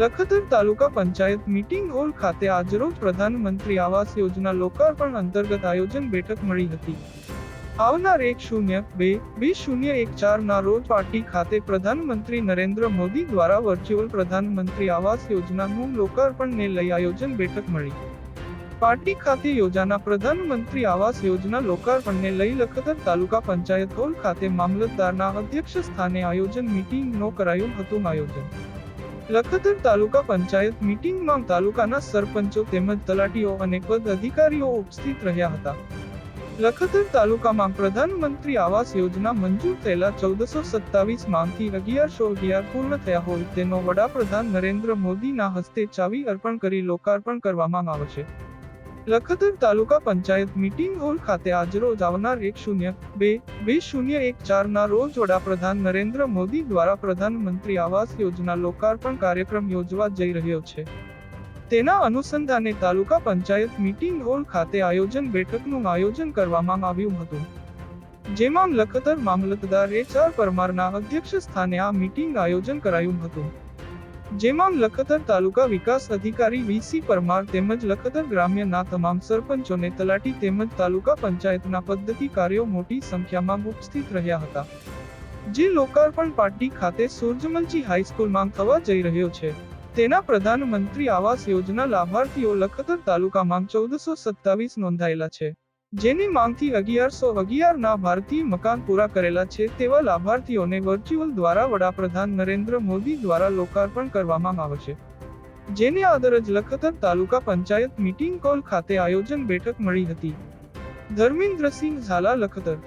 Lakhtar taluka panchayat meeting hall ખાતે આજરોજ પ્રધાનમંત્રી આવાસ યોજના લોકાર્પણ અંતર્ગત આયોજન બેઠક મળી હતી. આવનાર એક શૂન્ય બે બે શૂન્ય એક ચાર ના રોજ પાર્ટી ખાતે પ્રધાનમંત્રી નરેન્દ્ર મોદી દ્વારા વર્ચ્યુઅલ પ્રધાનમંત્રી આવાસ યોજનાનું લોકાર્પણને લઈ આયોજન બેઠક મળી. પાર્ટી ખાતે યોજાના પ્રધાનમંત્રી આવાસ યોજના લોકાર્પણને લઈ લખતર તાલુકા પંચાયત હોલ ખાતે મામલતદારના અધ્યક્ષ સ્થાને આયોજન મીટિંગનો કરાયું હતું આયોજન. લખતર તાલુકા પંચાયત મીટિંગમાં તાલુકાના સરપંચો તેમજ તલાટીઓ અને પદ અધિકારીઓ ઉપસ્થિત રહ્યા હતા. લખતર તાલુકામાં પ્રધાનમંત્રી આવાસ યોજના મંજૂર થયેલા ચૌદસો સત્તાવીસમાંથી અગિયારસો અગિયાર પૂર્ણ થયા હોય તેનો વડાપ્રધાન નરેન્દ્ર મોદીના હસ્તે ચાવી અર્પણ કરી લોકાર્પણ કરવામાં આવશે લખતર તાલુકા પંચાયત મીટિંગ હોલ ખાતે આજરોજ આવનાર એક શૂન્ય બે બે શૂન્ય એક ચાર ના રોજ વડાપ્રધાન નરેન્દ્ર મોદી દ્વારા પ્રધાનમંત્રી આવાસ યોજના લોકાર્પણ કાર્યક્રમ યોજવા જઈ રહ્યો છે. તેના અનુસંધાને તાલુકા પંચાયત મીટિંગ હોલ ખાતે આયોજન બેઠકનું આયોજન કરવામાં આવ્યું હતું. જેમાં લખતર મામલતદાર એચ આર પરમારના અધ્યક્ષ સ્થાને આ મીટિંગ આયોજન કરાયું હતું. જેમાં લખતર તાલુકા વિકાસ અધિકારી વીસી પરમાર તેમજ લખતર ગ્રામ્યના તમામ સરપંચોને તલાટી તેમજ તાલુકા પંચાયતના પદ્ધતિ કાર્યો મોટી સંખ્યામાં ઉપસ્થિત રહ્યા હતા. જે લોકાર્પણ પાર્ટી ખાતે સૂરજમલજી હાઈસ્કૂલમાં થવા જઈ રહ્યો છે. તેના પ્રધાનમંત્રી આવાસ યોજના લાભાર્થીઓ લખતર તાલુકામાં ચૌદસો સત્તાવીસ નોંધાયેલા છે. જેની માંગથી અગિયારસો અગિયાર ના ભારતીય મકાન પૂરા કરેલા છે તેવા લાભાર્થીઓને વર્ચ્યુઅલ દ્વારા વડાપ્રધાન નરેન્દ્ર મોદી દ્વારા લોકાર્પણ કરવામાં આવશે જેને આદરજ લખતર તાલુકા પંચાયત મીટિંગ કોલ ખાતે આયોજન બેઠક મળી હતી. ધર્મેન્દ્રસિંહ ઝાલા લખતર